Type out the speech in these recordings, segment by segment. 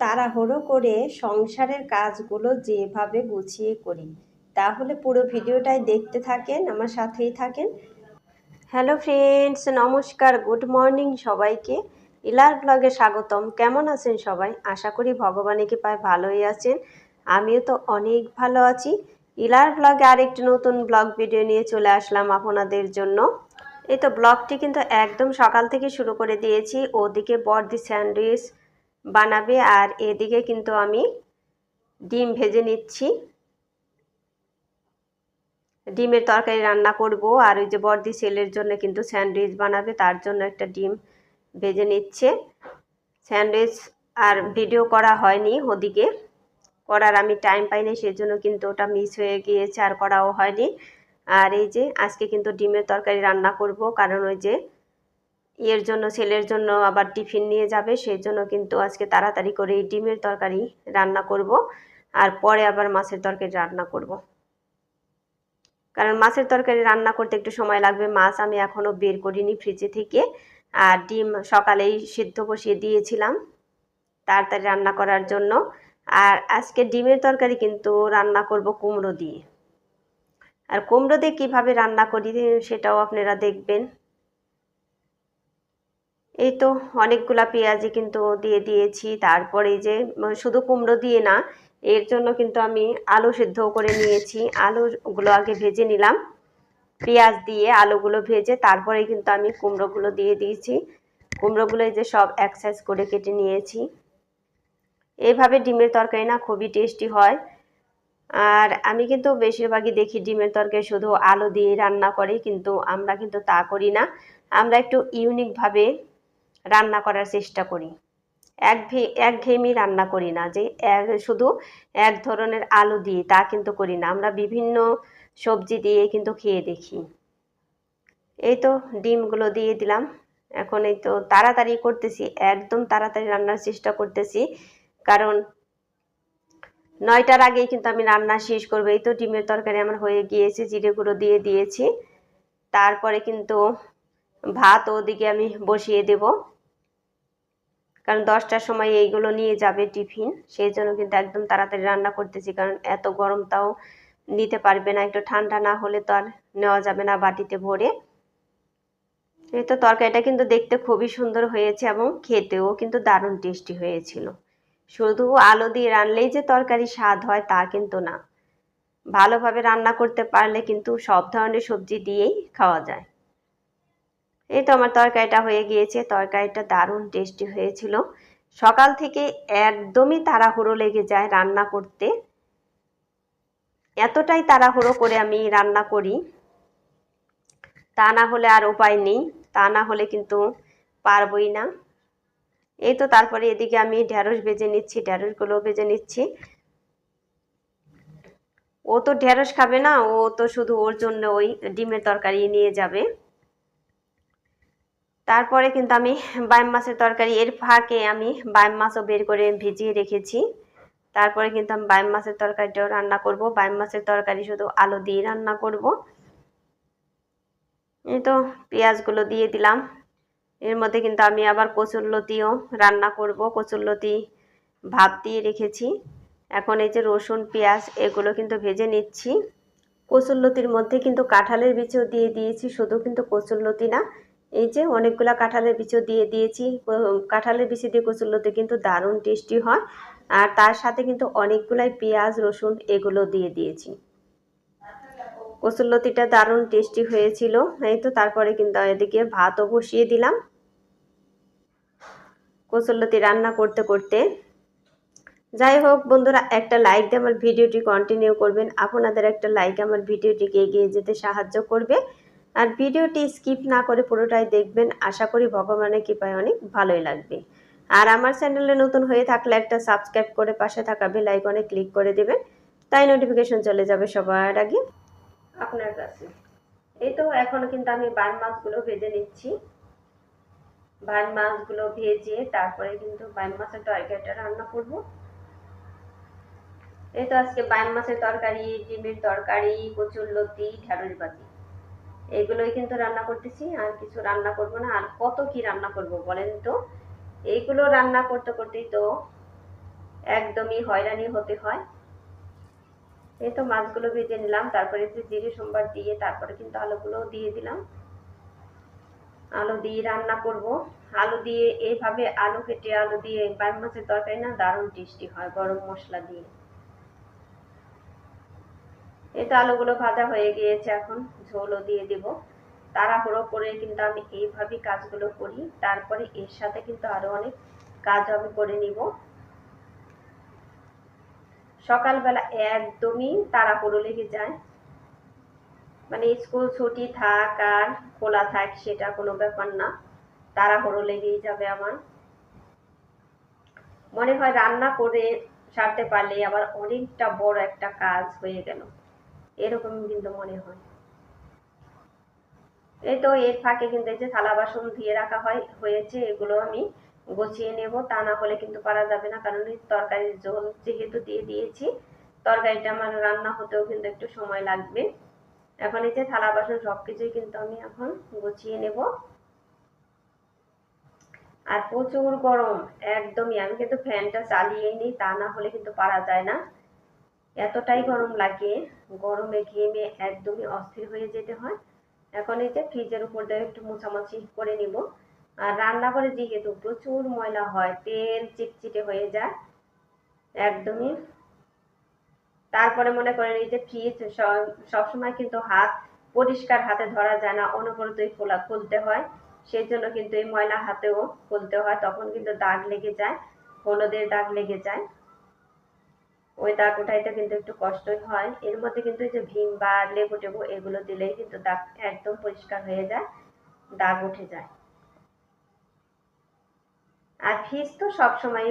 তাড়াহুড়ো করে সংসারের কাজগুলো যেভাবে গুছিয়ে করি। তাহলে পুরো ভিডিওটাই দেখতে থাকেন, আমার সাথেই থাকেন। হ্যালো ফ্রেন্ডস, নমস্কার, গুড মর্নিং সবাইকে। ইলার ব্লগে স্বাগতম। কেমন আছেন সবাই? আশা করি ভগবানের পায় ভালোই আছেন। আমিও তো অনেক ভালো আছি। ইলার ব্লগে আরেকটি নতুন ব্লগ ভিডিও নিয়ে চলে আসলাম আপনাদের জন্য। এই তো ব্লগটি কিন্তু একদম সকাল থেকে শুরু করে দিয়েছি। ওদিকে বর্দি স্যান্ডউইচ বানাবে আর এদিকে কিন্তু আমি ডিম ভেজে নিচ্ছি। ডিমের তরকারি রান্না করব আর ওই যে বর্দি সেলের জন্য কিন্তু স্যান্ডউইচ বানাবে, তার জন্য একটা ডিম ভেজে নিচ্ছে। স্যান্ডউইচ আর ভিডিও করা হয়নি ওদিকে, করার আমি টাইম পাইনি সেজন্য কিন্তু ওটা মিস হয়ে গিয়েছে আর করাও হয়নি। আর এই যে আজকে কিন্তু ডিমের তরকারি রান্না করব, কারণ ওই যে ইয়ের জন্য ছেলের জন্য আবার টিফিন নিয়ে যাবে, সেই জন্য কিন্তু আজকে তাড়াতাড়ি করে এই ডিমের তরকারি রান্না করব আর পরে আবার মাছের তরকারি রান্না করব। কারণ মাছের তরকারি রান্না করতে একটু সময় লাগবে, মাছ আমি এখনও বের করিনি ফ্রিজে থেকে আর ডিম সকালেই সিদ্ধ বসিয়ে দিয়েছিলাম তাড়াতাড়ি রান্না করার জন্য। আর আজকে ডিমের তরকারি কিন্তু রান্না করব কুমড়ো দিয়ে। আর কুমড়ো দিয়ে কীভাবে রান্না করি সেটাও আপনারা দেখবেন। এই তো অনেকগুলা পেঁয়াজি কিন্তু দিয়ে দিয়েছি। তারপরে যে শুধু কুমড়ো দিয়ে না, এর জন্য কিন্তু আমি আলু সিদ্ধ করে নিয়েছি। আলুগুলো আগে ভেজে নিলাম। পেঁয়াজ দিয়ে আলুগুলো ভেজে তারপরে কিন্তু আমি কুমড়োগুলো দিয়ে দিয়েছি। কুমড়োগুলো যে সব এক সাইজ করে কেটে নিয়েছি। এইভাবে ডিমের তরকারি না খুবই টেস্টি হয়। আর আমি কিন্তু বেশিরভাগই দেখি ডিমের তরকারি শুধু আলু দিয়ে রান্না করে, কিন্তু আমরা কিন্তু তা করি না। আমরা একটু ইউনিকভাবে রান্না করার চেষ্টা করি। এক ভে, এক ঘেয়েমি রান্না করি না যে শুধু এক ধরনের আলু দিয়ে তা কিন্তু করি না। আমরা বিভিন্ন সবজি দিয়ে কিন্তু খেয়ে দেখি। এই তো ডিমগুলো দিয়ে দিলাম। এখন এই তো তাড়াতাড়ি করতেছি, একদম তাড়াতাড়ি রান্নার চেষ্টা করতেছি। কারণ নয়টার আগেই কিন্তু আমি রান্না শেষ করব। এই তো ডিমের তরকারি আমার হয়ে গিয়েছে জিরে গুঁড়ো দিয়ে দিয়েছি। তারপরে কিন্তু ভাত ওদিকে আমি বসিয়ে দেব। কারণ দশটার সময় এইগুলো নিয়ে যাবে টিফিন। সেই জন্য কিন্তু একদম তাড়াতাড়ি রান্না করতেছি, কারণ এত গরম তাও নিতে পারবে না। একটু ঠান্ডা না হলে তো আর নেওয়া যাবে না বাটিতে ভরে। এই তো তরকারিটা কিন্তু দেখতে খুবই সুন্দর হয়েছে এবং খেতেও কিন্তু দারুণ টেস্টি হয়েছিল। শুধু আলু দিয়ে রানলেই যে তরকারি স্বাদ হয় তা কিন্তু না। ভালোভাবে রান্না করতে পারলে কিন্তু সব ধরনের সবজি দিয়েই খাওয়া যায়। এই তো আমার তরকারিটা হয়ে গিয়েছে, তরকারিটা দারুণ টেস্টি হয়েছিল। সকাল থেকে একদমই তাড়াহুড়ো লেগে যায় রান্না করতে। এতটাই তাড়াহুড়ো করে আমি রান্না করি। তা না হলে আর উপায় নেই, তা না হলে কিন্তু পারবই না। এই তো তারপরে এদিকে আমি ঢ্যাঁড়স ভেজে নিচ্ছি ঢ্যাঁড়সগুলো ভেজে নিচ্ছি। ও তো ঢ্যাঁড়স খাবে না, ও তো শুধু ওর জন্য ওই ডিমের তরকারি নিয়ে যাবে। তারপরে কিন্তু আমি বাইম মাছের তরকারি, এর ফাঁকে আমি বাইম মাছও বের করে ভিজিয়ে রেখেছি। তারপরে কিন্তু আমি বাইম মাছের তরকারিটাও রান্না করব। বাইম মাছের তরকারি শুধু আলু দিয়ে রান্না করব। এই তো পেঁয়াজগুলো দিয়ে দিলাম। এর মধ্যে কিন্তু আমি আবার কচুরলতিও রান্না করব। কচুরলতি ভাপ দিয়ে রেখেছি। এখন এই যে রসুন, পেঁয়াজ, এগুলো কিন্তু ভেজে নিচ্ছি। কচুরলতির মধ্যে কিন্তু কাঁঠালের বিচও দিয়ে দিয়েছি। শুধু কিন্তু কচুরলতি না এই যে অনেকগুলো কাঁঠালের বিচও দিয়ে দিয়েছি। কাঁঠালের বিচি দিয়ে কচুরলতি কিন্তু দারুণ টেস্টি হয়। আর তার সাথে কিন্তু অনেকগুলাই পেঁয়াজ, রসুন এগুলো দিয়ে দিয়েছি। কচুরলতিটা দারুণ টেস্টি হয়েছিল। এই তো তারপরে কিন্তু এদিকে ভাতও বসিয়ে দিলাম। কচুরলতি রান্না করতে করতে। যাই হোক বন্ধুরা, একটা লাইক দিয়ে আমার ভিডিওটি কন্টিনিউ করবেন। আপনাদের একটা লাইক আমার ভিডিওটিকে এগিয়ে যেতে সাহায্য করবে। আর ভিডিওটি স্কিপ না করে পুরোটাই দেখবেন। আশা করি ভগবানের কৃপায় অনেক ভালোই লাগবে। আর আমার চ্যানেলে নতুন হয়ে থাকলে একটা সাবস্ক্রাইব করে পাশে থাকা বেল আইকনে ক্লিক করে দেবেন। তাই নোটিফিকেশন চলে যাবে সবার আগে। আপনার কাছে। এই তো এখন কিন্তু আমি বান মাছগুলো ভেজে নিচ্ছি। বান মাছগুলো ভেজে তারপরে কিন্তু বাইন মাছের তরকারিটা রান্না করব। এই তো আজকে বাইন মাছের তরকারি, ডিমের তরকারি, কচুর লতি ঢেঁড়স বাজি এগুলোই কিন্তু রান্না করতেছি, আর কিছু রান্না করব না। আর কত কি রান্না করব বলেন তো? এইগুলো রান্না করতে করতেই তো একদমই হয়রানি হতে হয়। এই তো মাছগুলো ভেজে নিলাম, তারপরে যে জিরে সোমবার দিয়ে তারপরে কিন্তু আলুগুলো দিয়ে দিলাম। আলু দিয়ে রান্না করব। আলু দিয়ে এইভাবে আলু কেটে আলু দিয়ে বাইম মাছের তরকারি না দারুণ টেস্টি হয়, গরম মশলা দিয়ে। তো আলুগুলো ভাজা হয়ে গিয়েছে এখন, ঝোলও দিয়ে দিব। তাড়াহুড়ো করে কিন্তু আমি এইভাবেই কাজগুলো করি, তারপরে এর সাথে কিন্তু আরও অনেক কাজ আমি করে নিব। সকালবেলা একদমই তাড়াহুড়ো লেগে যায়। মানে স্কুল ছুটি থাক আর খোলা থাক সেটা কোনো ব্যাপার না, তাড়াহুড়ো লেগেই যাবে আমার। মনে হয় রান্না করে সারতে পারলে আবার অনেকটা বড় একটা কাজ হয়ে গেল। এরকম কিন্তু মনে হয়। এই তো এর ফাঁকে কিন্তু এই যে থালা বাসন ধুয়ে রাখা হয়, হয়েছে, এগুলো আমি গুছিয়ে নেব। তা না হলে কিন্তু পারা যাবে না, কারণ তরকারির ঝোল যেহেতু দিয়ে দিয়েছি, তরকারিটা আমার রান্না হতেও কিন্তু একটু সময় লাগবে। এখন এই যে থালা বাসন সবকিছুই কিন্তু আমি এখন গুছিয়ে নেব। আর প্রচুর গরম, একদমই। আমি কিন্তু ফ্যানটা চালিয়ে নিই, তা না হলে কিন্তু পারা যায় না। এতটাই গরম লাগে, গরমে ঘেমে একদমই অস্থির হয়ে যেতে হয়। এখন এই যে ফ্রিজের উপর দিয়ে একটু মোছামাছি করে নিব। আর রান্নাঘরে যেহেতু প্রচুর ময়লা হয়, তেল চিটচিটে হয়ে যায়, একদমই। তারপরে মনে করেন এই যে ফ্রিজ সবসময় কিন্তু হাত পরিষ্কার হাতে ধরা যায় না, অনবরতই খোলা, খুলতে হয়। সেই জন্য কিন্তু এই ময়লা হাতেও খুলতে হয়, তখন কিন্তু দাগ লেগে যায়, হলুদের দাগ লেগে যায়। ওই দাগ উঠাইতে কিন্তু একটু কষ্টই হয়। এর মধ্যে কিন্তু এই যে ভীম বা লেবু টেবু, এগুলো দিলেই কিন্তু দাগ একদম পরিষ্কার হয়ে যায়, দাগ উঠে যায়। আর ফ্রিজ তো সবসময়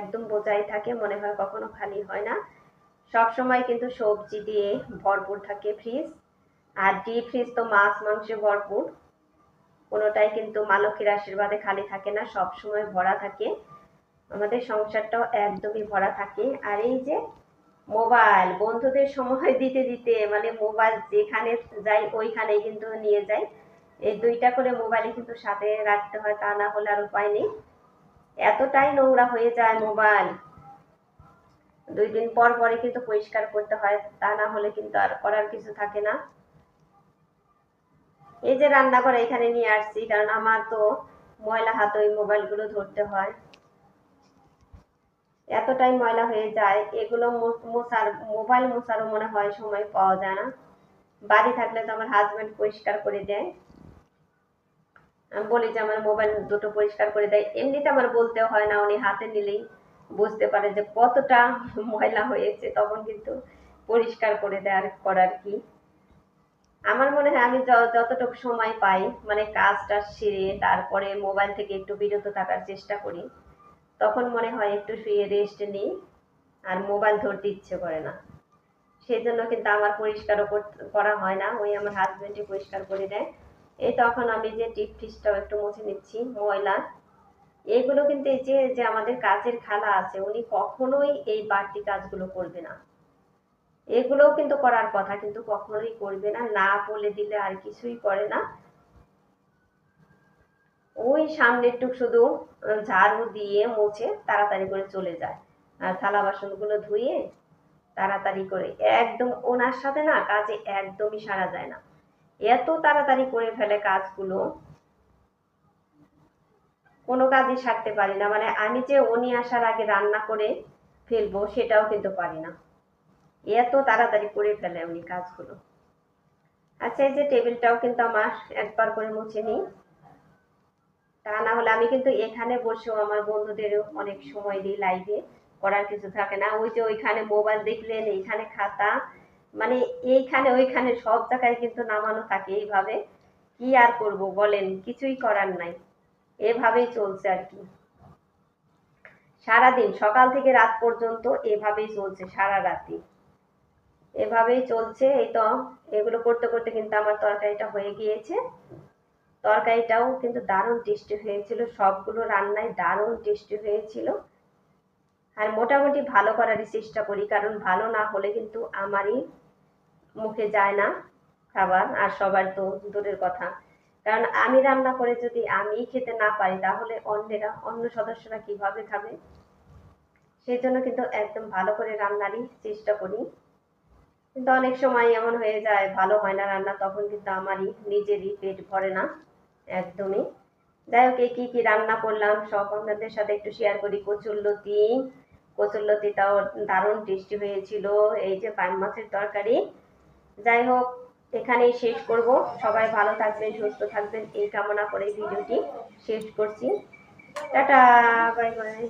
একদম বোঝাই থাকে, মনে হয় কখনো খালি হয় না। সব সময় কিন্তু সবজি দিয়ে ভরপুর থাকে ফ্রিজ আর ডিপ ফ্রিজ তো মাছ মাংসে ভরপুর। কোনোটাই কিন্তু মা লক্ষ্মীর আশীর্বাদে খালি থাকে না সব সময় ভরা থাকে। আমাদের সংসারটাও একদমই ভরা থাকে। আর এই যে মোবাইল, বন্ধুদের সময় দিতে দিতে মানে মোবাইল যেখানে যাই ওইখানে কিন্তু নিয়ে যাই। এই দুইটা করে মোবাইলে কিন্তু সাথে রাখতে হয়, তা না হলে আর উপায় নেই। এতটাই নোংরা হয়ে যায় মোবাইল। দুই দিন পর পরে কিন্তু পরিষ্কার করতে হয়, তা না হলে কিন্তু আর করার কিছু থাকে না। এই যে রান্নাঘর এখানে নিয়ে আসছি, কারণ আমার তো ময়লা হাত ওই মোবাইলগুলো ধরতে হয়। এতটাই ময়লা হয়ে যায়, এগুলো মোছার মোবাইল মোছারও মনে হয় সময় পাওয়া যায় না। বাড়ি থাকলে তো আমার হাজব্যান্ড পরিষ্কার করে দেয়। আমি বলি যে আমার মোবাইল দুটো পরিষ্কার করে দেয়। এমনিতে আমার বলতে হয় না, উনি হাতে নিলেই বুঝতে পারে যে কতটা ময়লা হয়েছে, তখন কিন্তু পরিষ্কার করে দেওয়ার করার কি। আমার মনে হয় আমি যতটুকু সময় পাই মানে কাজটা সেরে তারপরে মোবাইল থেকে একটু বিরত থাকার চেষ্টা করি। তখন মনে হয় একটু শুয়ে রেস্ট নিই আর মোবাইল ধরতে ইচ্ছে করে না। সেই জন্য কিন্তু আমার পরিষ্কারও করা হয় না। ওই আমার হাজব্যান্ডই পরিষ্কার করে দেয়। এই তখন আমি যে টিপ ফিসটাও একটু মুছে নিচ্ছি, ময়লা। এগুলো কিন্তু এই যে যে আমাদের কাজের খালা আছে, উনি কখনোই এই বাড়তি কাজগুলো করবে না। এগুলোও কিন্তু করার কথা, কিন্তু কখনোই করবে না। না বলে দিলে আর কিছুই করে না। ওই সামনের টুক শুধু ঝাড়ু দিয়ে মুছে তাড়াতাড়ি করে চলে যায়। আর থালা বাসনগুলো ধুয়ে তাড়াতাড়ি করে, একদম ওনার সাথে না কাজে একদমই সারা যায় না। এত তাড়াতাড়ি করে ফেলে কাজগুলো, কোনো কাজই সারতে পারি না। মানে আমি যে উনি আসার আগে রান্না করে ফেলব সেটাও কিন্তু পারি না। এত তাড়াতাড়ি করে ফেলে উনি কাজগুলো। আচ্ছা এই যে টেবিলটাও কিন্তু আমার একবার করে মুছে নিই। তা না হলে আমি কিন্তু এখানে বসেও আমার বন্ধুদেরও অনেক সময় দিই লাইভে করার কিছু থাকে না। ওই যে ওইখানে মোবাইল দেখলেন, এইখানে খাতা মানে এইখানে ওইখানে সব জায়গায় কিন্তু নামানো থাকে এইভাবে। কি আর করব বলেন? কিছুই করার নাই। এভাবেই চলছে আর কি। সারাদিন, সকাল থেকে রাত পর্যন্ত এভাবেই চলছে, সারা রাতি। এভাবেই চলছে, এই তো। এগুলো করতে করতে কিন্তু আমার তরকারিটা হয়ে গিয়েছে। তরকারিটাও কিন্তু দারুণ টেস্টি হয়েছিল। সবগুলো রান্নায় দারুণ টেস্টি হয়েছিল। আর মোটামুটি ভালো করারই চেষ্টা করি, কারণ ভালো না হলে কিন্তু আমারই মুখে যায় না খাবার আর সবার তো দূরের কথা। কারণ আমি রান্না করে যদি আমি খেতে না পারি, তাহলে অন্যেরা, অন্য সদস্যরা কীভাবে খাবে? সেই জন্য কিন্তু একদম ভালো করে রান্নারই চেষ্টা করি। কিন্তু অনেক সময় এমন হয়ে যায়, ভালো হয় না রান্না, তখন কিন্তু আমারই, নিজেরই পেট ভরে না। একদমই। যাই হোক কি কি রান্না করলাম, সব আপনাদের সাথে একটু শেয়ার করি। কচুরলতি কচুরলতিটাও দারুণ টেস্টি হয়েছিল, এই যে পাইন মাছের তরকারি। যাই হোক, এখানেই শেষ করব। সবাই ভালো থাকবেন, সুস্থ থাকবেন, এই কামনা করে ভিডিওটি শেষ করছি। Tata, bye bye.